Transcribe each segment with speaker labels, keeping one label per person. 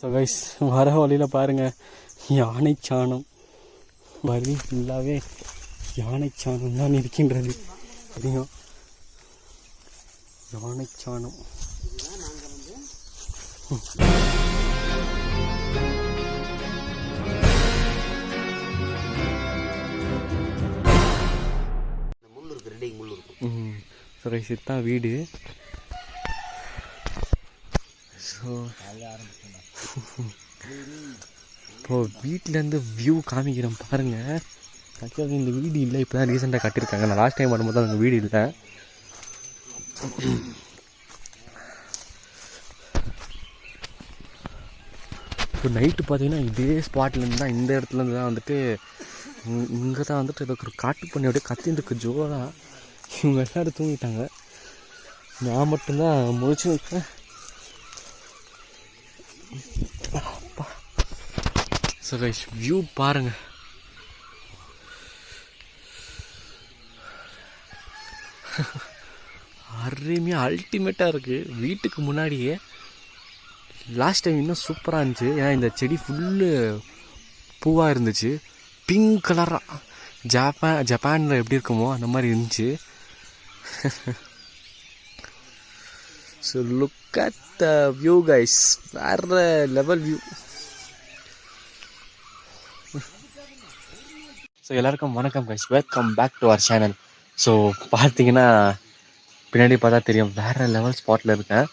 Speaker 1: So guys வர வழியில் பாருங்கள் யானை சாணம். வழி ஃபுல்லாகவே யானை சாணம் தான் இருக்கின்றது. அதிகம் யானை சாணம். ஸோ கைஸ் இதுதான் வீடு. ஸோ இப்போ வீட்டிலேருந்து வியூ காமிக்கிறேன் பாருங்கள் ஆக்சுவலாக இந்த வீடு இல்லை இப்போ தான் ரீசெண்டாக கட்டியிருக்காங்க நான் லாஸ்ட் டைம் வரும்போது அந்த வீடு இல்லை. இப்போ நைட்டு பார்த்தீங்கன்னா இதே ஸ்பாட்லேருந்து தான் இந்த இடத்துலேருந்து தான் வந்துட்டு இங்கே தான் வந்துட்டு ஏதோ ஒரு காட்டு பண்ணி அப்படியே கத்தின்னு இருக்கு ஜோராக இவங்க எல்லோரும் தூங்கிட்டாங்க. நான் மட்டும்தான் முடிச்சு இருக்கேன் ஸோ கைஸ் வியூ பாருங்க. அருமையாக அல்டிமேட்டாக இருக்குது வீட்டுக்கு முன்னாடியே. லாஸ்ட் டைம் இன்னும் சூப்பராக இருந்துச்சு. ஏன்னா இந்த செடி ஃபுல்லு பூவாக இருந்துச்சு. பிங்க் கலராக ஜப்பான் ஜப்பானில் எப்படி இருக்குமோ அந்த மாதிரி இருந்துச்சு. So look at the view guys வேற லெவல் வியூ ஸோ எல்லாருக்கும் வணக்கம் guys welcome back to our channel so பார்த்தீங்கன்னா பின்னாடி பார்த்தா தெரியும் வேற லெவல் ஸ்பாட்டில் இருக்கேன்.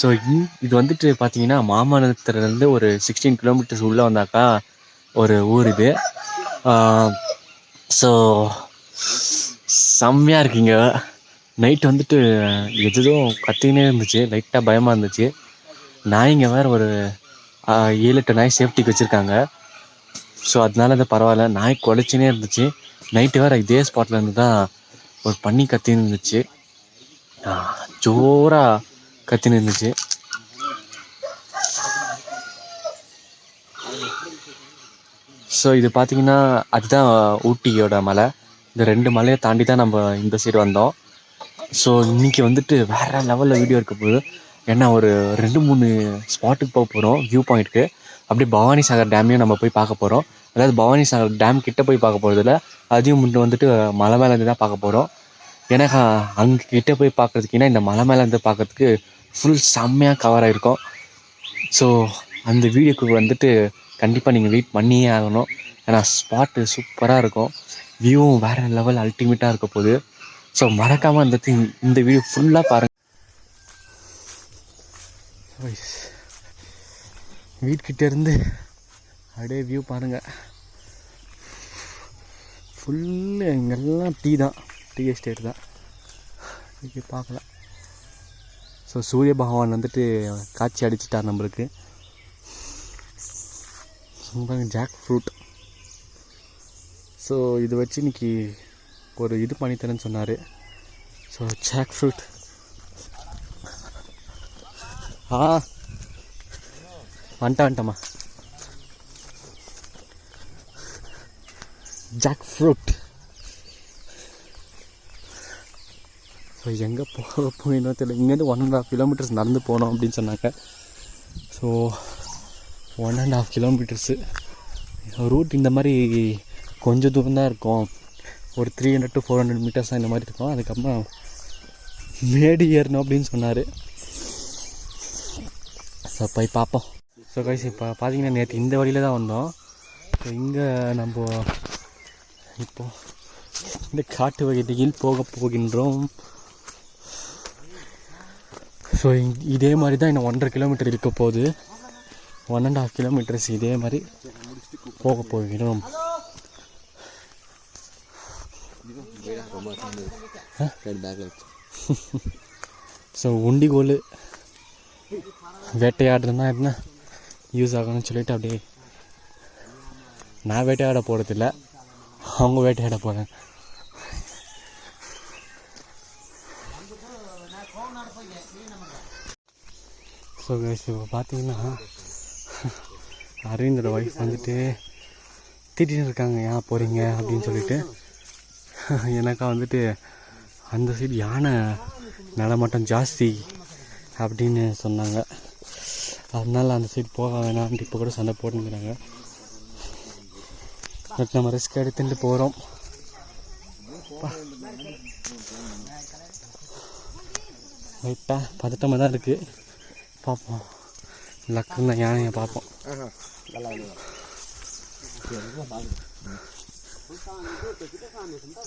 Speaker 1: ஸோ இது வந்துட்டு பார்த்தீங்கன்னா மாமல்லத்துலேருந்து ஒரு சிக்ஸ்டீன் கிலோமீட்டர்ஸ் உள்ளே வந்தாக்கா ஒரு ஊர் இது. ஸோ செம்மையாக இருக்கீங்க நைட் வந்துட்டு எதுவும் கத்தினே இருந்துச்சு லைட்டாக பயமாக இருந்துச்சு. நாய்ங்க வேறு ஒரு ஏழு எட்டு நாய் சேஃப்டிக்கு வச்சுருக்காங்க. ஸோ அதனால அது பரவாயில்ல. நாய் குலைச்சினே இருந்துச்சு. நைட்டு வேறு இதே ஸ்பாட்டில் இருந்து தான் ஒரு பன்னி கத்தின்னு இருந்துச்சு. ஜோராக கத்தின்னு இருந்துச்சு. ஸோ இது பார்த்தீங்கன்னா அதுதான் ஊட்டியோட மலை. இந்த ரெண்டு மலையை தாண்டி தான் நம்ம இந்த சைடு வந்தோம். ஸோ இன்றைக்கி வந்துட்டு வேறு லெவலில் வீடியோ இருக்க போகுது. ஏன்னா ஒரு ரெண்டு மூணு ஸ்பாட்டுக்கு போக போகிறோம் வியூ பாயிண்ட்க்கு அப்படியே பவானி சாகர் டேமையும் நம்ம போய் பார்க்க போகிறோம் அதாவது பவானி சாகர் டேம் கிட்டே போய் பார்க்க போகிறதில்ல அதையும் முன்ன வந்துட்டு மலை மேலேருந்து தான் பார்க்க போகிறோம் ஏன்னா அங்கே கிட்டே போய் பார்க்கறதுக்குன்னா இந்த மலை மேலேருந்து பார்க்குறதுக்கு பார்க்கறதுக்கு ஃபுல் செம்மையாக கவர் ஆகிருக்கும் ஸோ அந்த வீடியோக்கு வந்துட்டு கண்டிப்பாக நீங்கள் வெயிட் பண்ணியே ஆகணும். ஏன்னா ஸ்பாட்டு சூப்பராக இருக்கும். வியூவும் வேறு லெவல் அல்டிமேட்டாக இருக்க போகுது. ஸோ மறக்காமல் இந்த இந்த வீடியோ ஃபுல்லாக பாருங்கள் வீட்கிட்ட இருந்து அப்படியே வியூ பாருங்கள் ஃபுல்லு இங்கெல்லாம் டீ தான். டீ எஸ்டேட் தான். இங்கே பார்க்கலாம் ஸோ சூரிய பகவான் வந்துட்டு காட்சி அடிச்சிட்டார் நம்மளுக்கு. ஜாக் ஃப்ரூட் ஸோ இது வச்சு இன்னைக்கு ஒரு இது பண்ணித்தரேன்னு சொன்னார். ஸோ ஜாக் ஃப்ரூட் ஆ. வந்துட்டா வந்துட்டம்மா ஜாக் ஃப்ரூட் ஸோ எங்கே போக போயினோ தெரியல. இங்கேருந்து ஒன் அண்ட் ஹாஃப் கிலோமீட்டர்ஸ் நடந்து போனோம் அப்படின்னு சொன்னாங்க. So one and half kilometres route இந்த மாதிரி கொஞ்சம் தூரம் தான் இருக்கும். ஒரு three hundred to four hundred metres தான் இந்த மாதிரி இருக்கும். அதுக்கப்புறம் மேடி ஏறணும் அப்படின்னு சொன்னார். ஸோ போய் பார்ப்போம். ஸோ கைஸ் இப்போ பார்த்தீங்கன்னா நேற்று இந்த வழியில் தான் வந்தோம். ஸோ இங்கே நம்ம இப்போ இந்த காட்டு வகையில் போக போகின்றோம். ஸோ இதே மாதிரி தான் இன்னும் ஒன்றரை கிலோமீட்டர் இருக்க போகுது. ஒன் அண்ட் ஆஃப் கிலோமீட்டர்ஸ் இதே மாதிரி போக போகிறோம் ஸோ உண்டிகோல் வேட்டையாடுறதுனா என்ன? யூஸ் ஆகணும்னு சொல்லிட்டு அப்படியே நான் வேட்டையாட போகிறதில்ல அவங்க வேட்டையாட போகிறேன் ஸோ கைஸ் இப்போ பார்த்தீங்கன்னா அரவிந்தோட ஒய்ஃப் வந்துட்டு திட்டின்னு இருக்காங்க ஏன் போகிறீங்க அப்படின்னு சொல்லிட்டு. எனக்கா வந்துட்டு அந்த சைடு யானை நடமாட்டம் ஜாஸ்தி அப்படின்னு சொன்னாங்க. அதனால் அந்த சைடு போக வேணாம்னு இப்போ கூட சண்டை போட்டுங்கிறாங்க பட் நம்ம ரிஸ்க் எடுத்துட்டு போகிறோம் லைட்டாக பதட்டமாக தான் இருக்குது பார்ப்போம் லக்குன்னு யானையை பார்ப்போம்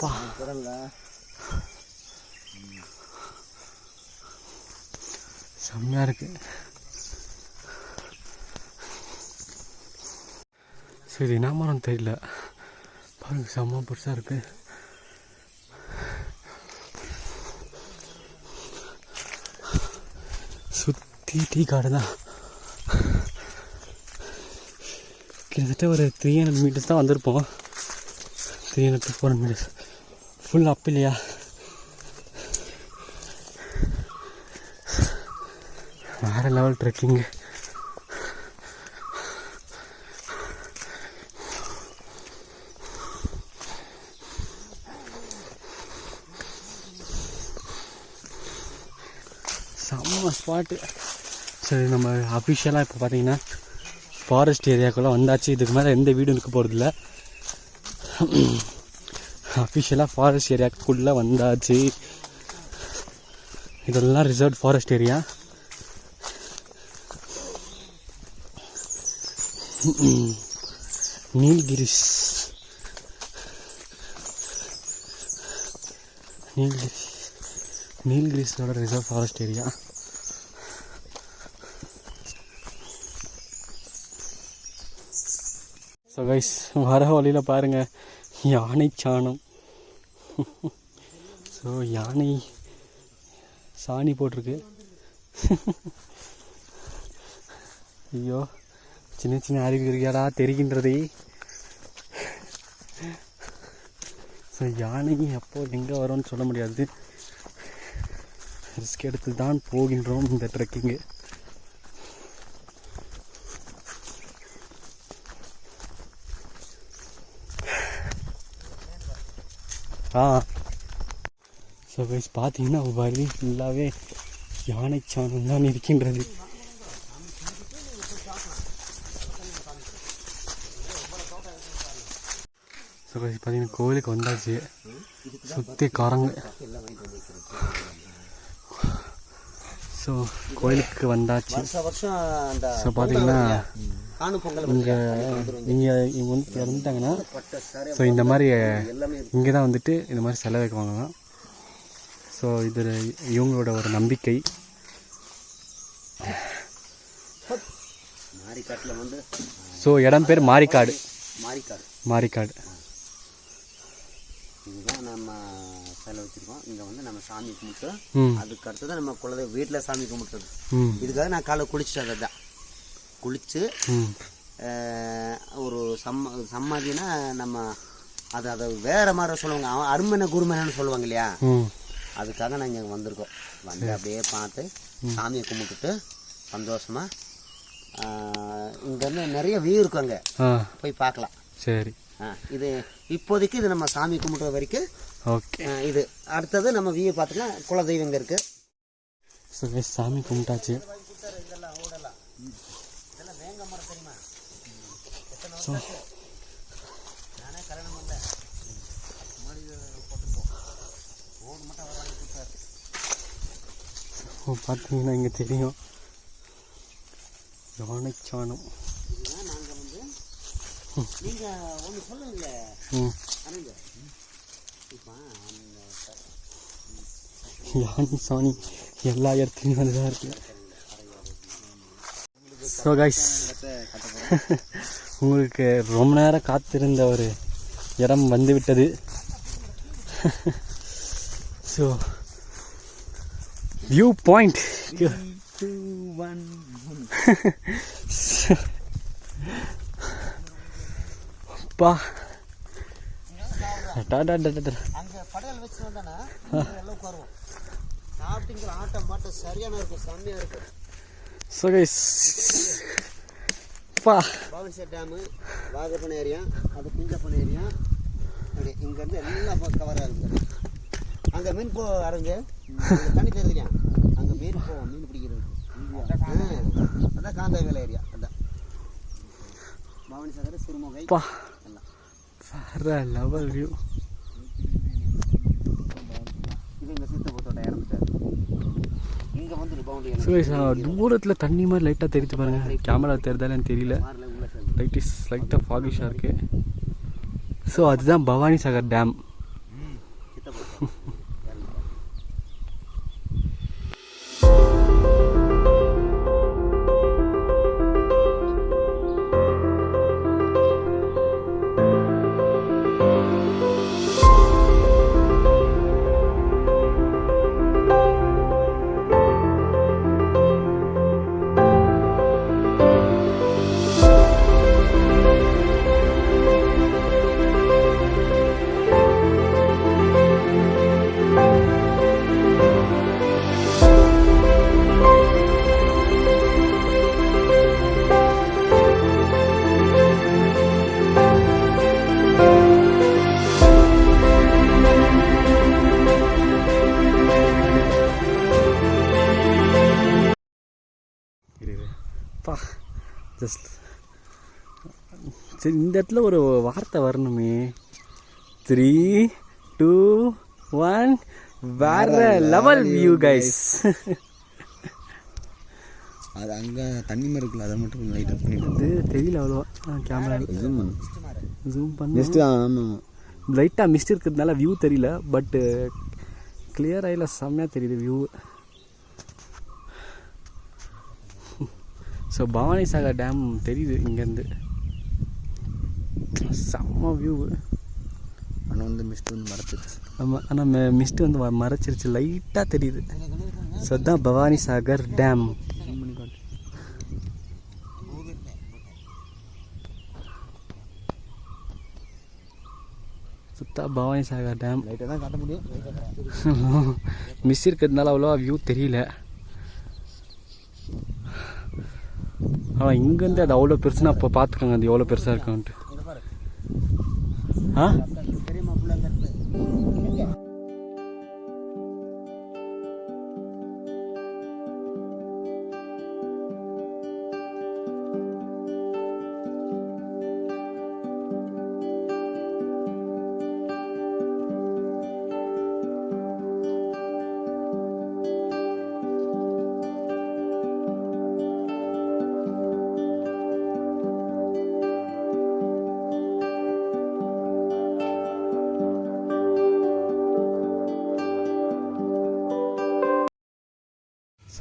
Speaker 1: பா. செம்மையாக இருக்குது சரி என்ன மரம் தெரியல. பாருங்க செம்ம பெருசாக இருக்குது சுற்றி டீ காடு தான். கிட்டத்தட்ட ஒரு த்ரீ ஹண்ட்ரட் மீட்டர்ஸ் தான் வந்திருப்போம். Three hundred to four hundred metres full up இல்லையா? வேறு லெவல் ட்ரெக்கிங்கு செம்ம ஸ்பாட்டு சரி நம்ம அஃபிஷியலாக இப்போ பார்த்தீங்கன்னா ஃபாரஸ்ட் ஏரியாக்குள்ளே வந்தாச்சு. இதுக்கு மேலே எந்த வீடும் இருக்க போகிறதில்ல அஃபிஷியலாக ஃபாரஸ்ட் ஏரியாக்குள்ளே வந்தாச்சு. இதெல்லாம் reserve forest area Nilgiris Nilgiris நீல்கிரிஸோட reserve forest area so guys வர வழியில் பாருங்கள் யானை சாணம். ஸோ யானை சாணி போட்டிருக்கு. ஐயோ. சின்ன சின்ன அறிகுறிகளா தெரிகின்றதே. ஸோ யானை எப்போ எங்கே வரும்னு சொல்ல முடியாது. ரிஸ்க் எடுத்து தான் போகின்றோம் இந்த ட்ரெக்கிங்கு ஆ. ஸோ கைஸ் பார்த்தீங்கன்னா வழி ஃபுல்லாகவே யானை சாணம் தான் இருக்கின்றது. ஸோ பார்த்தீங்கன்னா கோவிலுக்கு வந்தாச்சு சுற்றி காரங்க ஸோ கோயிலுக்கு வந்தாச்சு ஸோ பார்த்தீங்கன்னா இங்கே இங்கே இவங்க வந்து இறந்துட்டாங்கன்னா ஸோ இந்த மாதிரி இங்கே தான் வந்துட்டு இந்த மாதிரி செலவு வைக்குவாங்க ஸோ இது இவங்களோட ஒரு நம்பிக்கை. ஸோ இடம் பேர் மாரிக்காடு
Speaker 2: மாரிக்காடு
Speaker 1: மாரிக்காடு
Speaker 2: இதுதான் நம்ம சிலை வச்சுருக்கோம். இங்கே வந்து நம்ம சாமி கும்பிட்டு அதுக்கு அடுத்தது நம்ம குலதெய்வ வீட்டில் சாமி கும்பிட்டுறது இதுக்காக நான் காலை குளிச்சுட்டு அதை தான் குளித்து ஒரு சம்ம சமாதினா நம்ம அதை அதை வேற மாதிரி சொல்லுவாங்க. அவன் அருமனை குருமனைன்னு சொல்லுவாங்க இல்லையா? அதுக்காக நாங்கள் இங்கே வந்திருக்கோம். வந்து அப்படியே பார்த்து சாமியை கும்பிட்டுட்டு சந்தோஷமா இங்கேருந்து நிறைய வியூ இருக்கும் அங்கே. போய் பார்க்கலாம்.
Speaker 1: சரி.
Speaker 2: இது இப்போதைக்கு இது நம்ம சாமி கும்பிட்ற வரைக்கும்
Speaker 1: ஓகே.
Speaker 2: இது. அடுத்தது நம்ம வியூ பார்த்துக்கலாம். குலதெய்வம் இங்கே இருக்குது
Speaker 1: ஸோ சாமி கும்பிட்டாச்சு. ஸோ பார்த்தீங்கன்னா இங்கே தெரியும். யானைச்சாணம்.
Speaker 2: ஒன்று
Speaker 1: யானை சாணி எல்லா இடத்துலையும் வந்து தான் இருக்கு ஸோ கைஸ் உங்களுக்கு ரொம்ப நேரம் காத்திருந்த ஒரு இடம் வந்து விட்டது so view point
Speaker 2: two one
Speaker 1: பா டாடா டாடா
Speaker 2: அங்கே படையல் வச்சு வந்தானா எல்லாம் உட்காருவோம் சாப்பிட்டீங்கிற ஆட்டம் பாட்டம் சரியான இருக்கும் செம்மையாக இருக்கும்
Speaker 1: ஸோ கைஸ் பா.
Speaker 2: பவன்சர் டேமு வாகப்பன் ஏரியா அது குஞ்சப்பன் ஏரியா அப்படி இங்கேருந்து எல்லாம் கவர் ஆகுது அங்கே மீன் போ அரங்க. அங்க தண்ணி தெரியுதுலையா அங்கே மீன் போ மீன் பிடிக்கிறது. அதான் காந்தாய் வேலை. ஏரியா அதான். பவானி சாகர் சிறுமுகை.
Speaker 1: வேற லெவல் வியூ தூரத்தில் தண்ணி மாதிரி லைட்டாக தெரிஞ்சு பாருங்க. கேமரா தெரியுதான்னு தெரியல. லைட் இஸ் லைட்டாக ஃபாகிஷாக இருக்குது ஸோ அதுதான் பவானி சாகர் டேம் சரி இந்த இடத்துல ஒரு வார்த்தை வரணுமே. த்ரீ டூ ஒன் வேற லெவல் வியூ கைஸ்
Speaker 3: அது அங்கே தண்ணி மாதிரி இருக்குல்ல அதை மட்டும் லைட்டாக பண்ணிட்டு
Speaker 1: இது தெரியல அவ்வளோவா. கேமரா
Speaker 3: ஜூம் பண்ணு.
Speaker 1: ஜூம் பண்ணி.
Speaker 3: நெக்ஸ்ட்டு ஆமாம்
Speaker 1: லைட்டாக மிஸ்ட் இருக்கிறதுனால வியூ தெரியல பட்டு கிளியர் ஆயில செம்மையாக தெரியுது view so Bhavani Sagar dam தெரியுது இங்கேருந்து. செம்ம வியூ
Speaker 3: ஆனால் வந்து மிஸ்ட் வந்து மறைச்சிருச்சு.
Speaker 1: ஆமாம் ஆனால் மிஸ்ட் வந்து மறைச்சிருச்சு. லைட்டாக தெரியுது. ஸோ அதுதான் பவானி சாகர் டேம் சுத்தா பவானி சாகர் டேம்
Speaker 3: லைட்டாக தான் காட்ட முடியும்.
Speaker 1: மிஸ் இருக்கிறதுனால அவ்வளோவா வியூ தெரியல. ஆனால் இங்கேருந்து அது அவ்வளோ பெருசுனா அப்போ பார்த்துக்கோங்க அது எவ்வளோ பெருசாக இருக்குன்ட்டு.
Speaker 2: இதை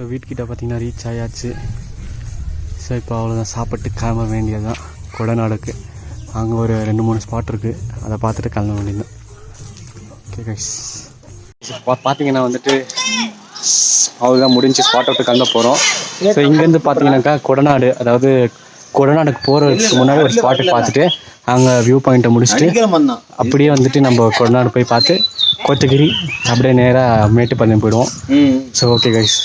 Speaker 1: ஸோ வீட்டுக்கிட்ட பார்த்தீங்கன்னா ரீச் ஆயாச்சு. ஸோ இப்போ அவ்வளோதான் சாப்பிட்டு கிளம்ப வேண்டியதுதான். கொடநாடுக்கு அங்கே ஒரு ரெண்டு மூணு ஸ்பாட் இருக்குது அதை பார்த்துட்டு கிளம்ப வேண்டியதுதான். ஓகே கைஸ் பார்த்தீங்கன்னா வந்துட்டு அவ்வளோதான் முடிஞ்சு ஸ்பாட் விட்டு கிளம்ப போகிறோம் ஸோ இங்கேருந்து பார்த்தீங்கன்னாக்கா கொடநாடு அதாவது கொடநாடுக்கு போகிறதுக்கு முன்னாடி ஒரு ஸ்பாட்டை பார்த்துட்டு அங்கே வியூ பாயிண்ட்டை முடிச்சுட்டு
Speaker 3: தான்
Speaker 1: அப்படியே வந்துட்டு நம்ம கொடநாடு போய் பார்த்து கோத்தகிரி அப்படியே நேராக மேட்டுப்பாளையம் போயிடுவோம். So okay guys